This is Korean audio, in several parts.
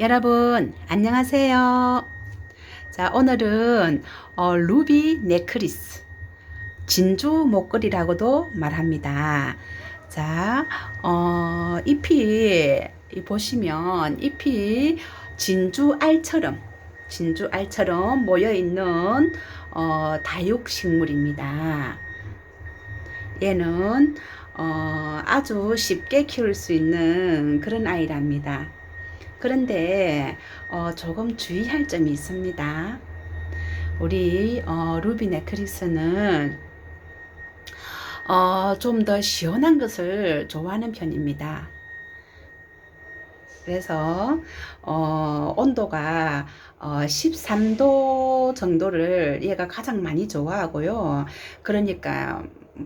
여러분 안녕하세요. 자 오늘은 어, 루비 네크리스 진주 목걸이라고도 말합니다. 자 어, 잎이 이 보시면 잎이 진주 알처럼 진주 알처럼 모여 있는 어, 다육식물입니다. 얘는 어, 아주 쉽게 키울 수 있는 그런 아이랍니다. 그런데 어, 조금 주의할 점이 있습니다. 우리 어, 루비 네크리스는 어, 좀 더 시원한 것을 좋아하는 편입니다. 그래서 어, 온도가 어, 13도 정도를 얘가 가장 많이 좋아하고요. 그러니까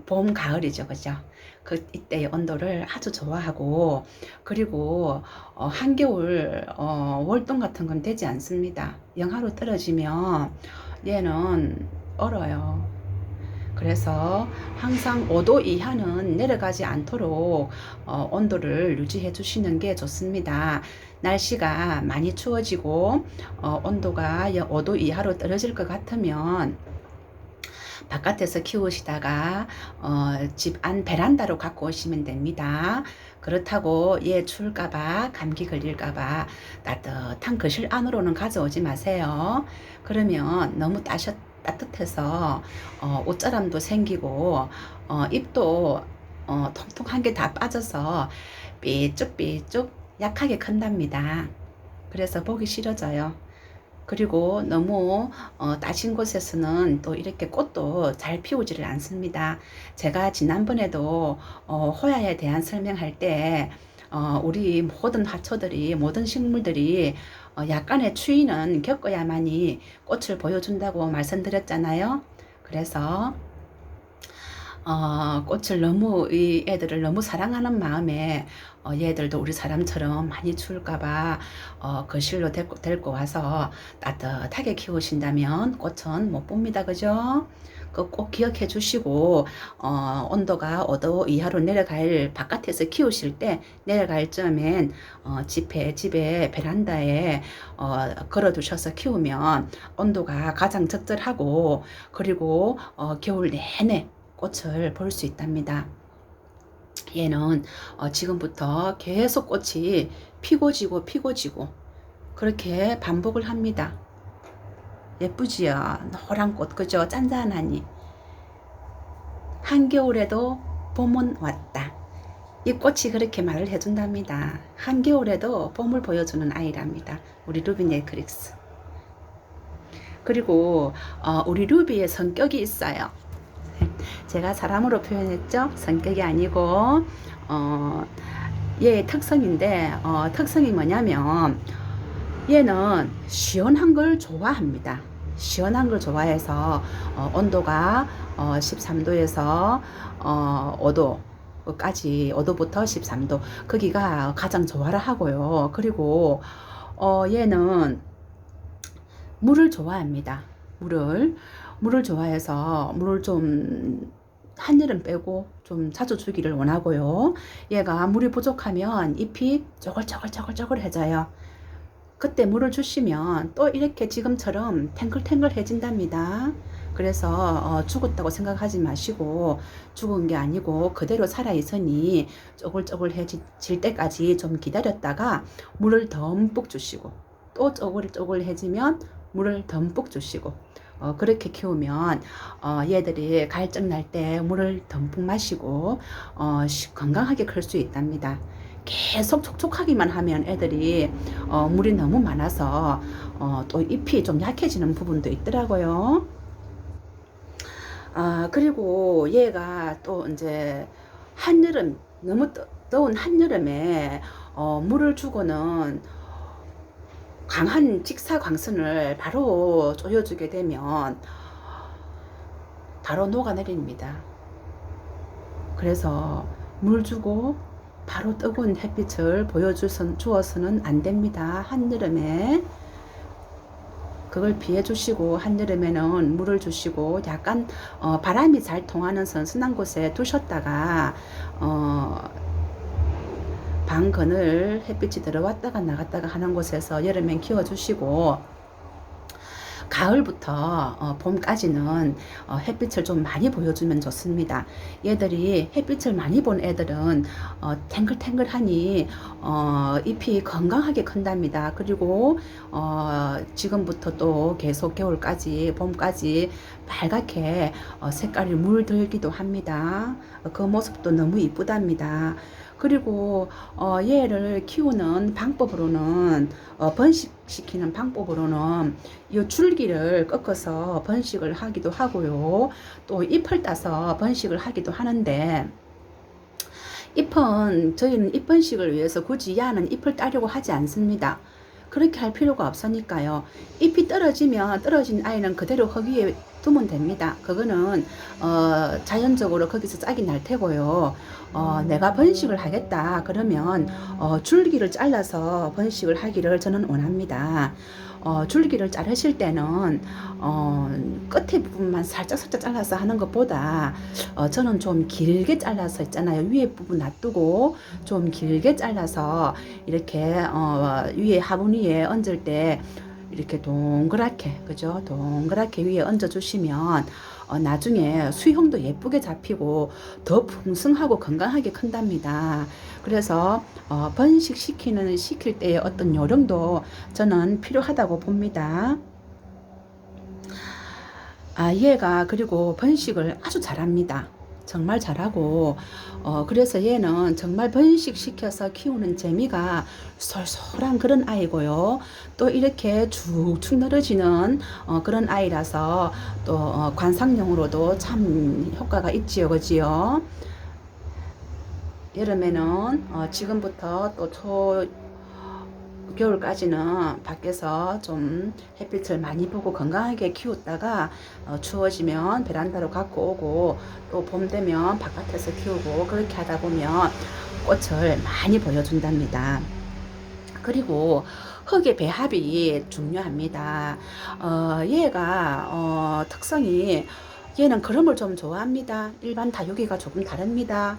봄, 가을이죠. 그죠? 그 이때의 온도를 아주 좋아하고 그리고 어, 한겨울 어, 월동 같은 건 되지 않습니다. 영하로 떨어지면 얘는 얼어요. 그래서 항상 5도 이하는 내려가지 않도록 어, 온도를 유지해 주시는 게 좋습니다. 날씨가 많이 추워지고 어, 온도가 5도 이하로 떨어질 것 같으면 바깥에서 키우시다가 어, 집 안 베란다로 갖고 오시면 됩니다. 그렇다고 얘 추울까봐 감기 걸릴까봐 따뜻한 거실 안으로는 가져오지 마세요. 그러면 너무 따셨 따뜻해서 어, 옷자람도 생기고 어, 입도 어, 통통한 게 다 빠져서 삐쭉삐쭉 약하게 큰답니다. 그래서 보기 싫어져요. 그리고 너무 어, 따신 곳에서는 또 이렇게 꽃도 잘 피우지를 않습니다. 제가 지난번에도 어, 호야에 대한 설명할 때 어, 우리 모든 화초들이 모든 식물들이 어, 약간의 추위는 겪어야만이 꽃을 보여준다고 말씀드렸잖아요. 그래서 어, 꽃을 너무 이 애들을 너무 사랑하는 마음에 어, 얘들도 우리 사람처럼 많이 추울까봐 어, 거실로 데리고, 데리고 와서 따뜻하게 키우신다면 꽃은 못 봅니다. 그죠? 그꼭 기억해 주시고 어, 온도가 5도 이하로 내려갈 바깥에서 키우실 때 내려갈 점엔 어, 집에 집에 베란다에 어, 걸어 두셔서 키우면 온도가 가장 적절하고 그리고 어, 겨울 내내 꽃을 볼 수 있답니다. 얘는 어, 지금부터 계속 꽃이 피고 지고 피고 지고 그렇게 반복을 합니다. 예쁘지요? 노란 꽃, 그죠? 짠짠하니. 한겨울에도 봄은 왔다. 이 꽃이 그렇게 말을 해준답니다. 한겨울에도 봄을 보여주는 아이랍니다. 우리 루비 네크릭스. 그리고 어, 우리 루비의 성격이 있어요. 제가 사람으로 표현했죠. 성격이 아니고 어, 얘의 특성인데 어, 특성이 뭐냐면 얘는 시원한 걸 좋아합니다. 시원한 걸 좋아해서 어, 온도가 어, 13도에서 어, 5도 까지 5도부터 13도 거기가 가장 좋아를 하고요. 그리고 어, 얘는 물을 좋아합니다. 물을 물을 좋아해서 물을 좀 한여름 빼고 좀 자주 주기를 원하고요. 얘가 물이 부족하면 잎이 쪼글쪼글쪼글쪼글해져요. 그때 물을 주시면 또 이렇게 지금처럼 탱글탱글해진답니다. 그래서 어, 죽었다고 생각하지 마시고 죽은 게 아니고 그대로 살아 있으니 쪼글쪼글해질 때까지 좀 기다렸다가 물을 듬뿍 주시고 또 쪼글쪼글해지면 물을 듬뿍 주시고 어, 그렇게 키우면 어, 얘들이 갈증 날 때 물을 듬뿍 마시고 어, 건강하게 클 수 있답니다. 계속 촉촉하기만 하면 애들이 어, 물이 너무 많아서 어, 또 잎이 좀 약해지는 부분도 있더라고요. 아, 그리고 얘가 또 이제 한여름 너무 뜨, 더운 한여름에 어, 물을 주고는 강한 직사광선을 바로 조여주게 되면 바로 녹아내립니다. 그래서 물 주고 바로 뜨거운 햇빛을 보여주어서는 안 됩니다. 한여름에 그걸 피해 주시고 한여름에는 물을 주시고 약간 어, 바람이 잘 통하는 선선한 곳에 두셨다가 건을 햇빛이 들어왔다가 나갔다가 하는 곳에서 여름엔 키워주시고 가을부터 어, 봄까지는 어, 햇빛을 좀 많이 보여주면 좋습니다. 얘들이 햇빛을 많이 본 애들은 어, 탱글탱글하니 어, 잎이 건강하게 큰답니다. 그리고 어, 지금부터 또 계속 겨울까지 봄까지 빨갛게 어, 색깔이 물들기도 합니다. 어, 그 모습도 너무 이쁘답니다. 그리고 어, 얘를 키우는 방법으로는 어, 번식시키는 방법으로는 이 줄기를 꺾어서 번식을 하기도 하고요. 또 잎을 따서 번식을 하기도 하는데 잎은 저희는 잎 번식을 위해서 굳이 야는 잎을 따려고 하지 않습니다. 그렇게 할 필요가 없으니까요. 잎이 떨어지면 떨어진 아이는 그대로 흙 위에 두면 됩니다. 그거는 어, 자연적으로 거기서 짝이 날 테고요. 어, 내가 번식을 하겠다 그러면 어, 줄기를 잘라서 번식을 하기를 저는 원합니다. 어, 줄기를 자르실 때는 어, 끝에 부분만 살짝 살짝 잘라서 하는 것보다 어, 저는 좀 길게 잘라서 있잖아요. 위에 부분 놔두고 좀 길게 잘라서 이렇게 어, 위에 화분 위에 얹을 때 이렇게 동그랗게 그죠? 동그랗게 위에 얹어 주시면 어, 나중에 수형도 예쁘게 잡히고 더 풍성하고 건강하게 큰답니다. 그래서 어, 번식시키는 시킬 때의 어떤 요령도 저는 필요하다고 봅니다. 아, 얘가 그리고 번식을 아주 잘합니다. 정말 잘하고 어 그래서 얘는 정말 번식시켜서 키우는 재미가 쏠쏠한 그런 아이고요. 또 이렇게 쭉쭉 늘어지는 어 그런 아이라서 또 어 관상용으로도 참 효과가 있지요. 그지요? 여름에는 어 지금부터 또 초 겨울까지는 밖에서 좀 햇빛을 많이 보고 건강하게 키웠다가 어, 추워지면 베란다로 갖고 오고 또 봄 되면 바깥에서 키우고 그렇게 하다 보면 꽃을 많이 보여준답니다. 그리고 흙의 배합이 중요합니다. 어, 얘가 어, 특성이 얘는 그름을 좀 좋아합니다. 일반 다육이가 조금 다릅니다.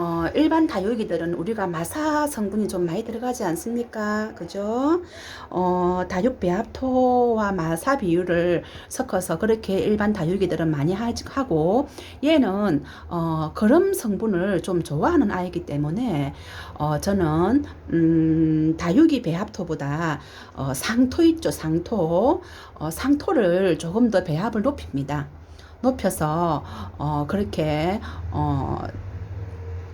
어, 일반 다육이들은 우리가 마사 성분이 좀 많이 들어가지 않습니까? 그죠? 어, 다육 배합토와 마사 비율을 섞어서 그렇게 일반 다육이들은 많이 하고 얘는 어, 거름 성분을 좀 좋아하는 아이기 때문에 어, 저는 음, 다육이 배합토보다 어, 상토 있죠 상토 어, 상토를 조금 더 배합을 높입니다. 높여서 어, 그렇게 어,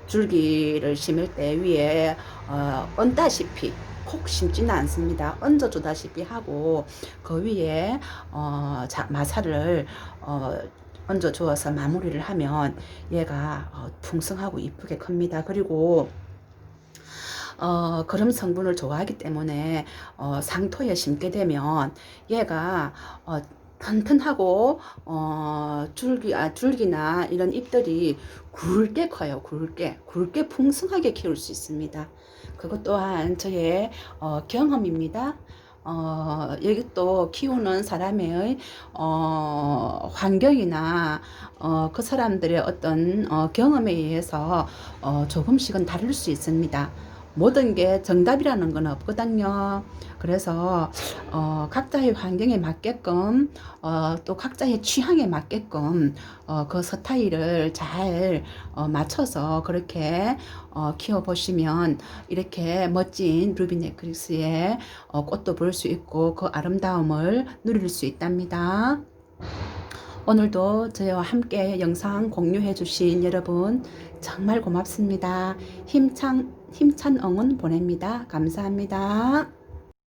줄기를 심을 때 위에 어, 얹다시피 콕 심지는 않습니다. 얹어주다시피 하고 그 위에 어, 자, 마사를 어, 얹어 주어서 마무리를 하면 얘가 어, 풍성하고 이쁘게 큽니다. 그리고 어, 그런 성분을 좋아하기 때문에 어, 상토에 심게 되면 얘가 어, 튼튼하고 어, 줄기 아 줄기나 이런 잎들이 굵게 커요. 굵게 굵게 풍성하게 키울 수 있습니다. 그것 또한 저의 어, 경험입니다. 어, 여기 또 키우는 사람의 어, 환경이나 어, 그 사람들의 어떤 어, 경험에 의해서 어, 조금씩은 다를 수 있습니다. 모든 게 정답이라는 건 없거든요. 그래서 어, 각자의 환경에 맞게끔 어, 또 각자의 취향에 맞게끔 어, 그 스타일을 잘 어, 맞춰서 그렇게 어, 키워보시면 이렇게 멋진 루비 네크리스의 어, 꽃도 볼 수 있고 그 아름다움을 누릴 수 있답니다. 오늘도 저와 함께 영상 공유해 주신 여러분 정말 고맙습니다. 힘찬, 힘찬 응원 보냅니다. 감사합니다.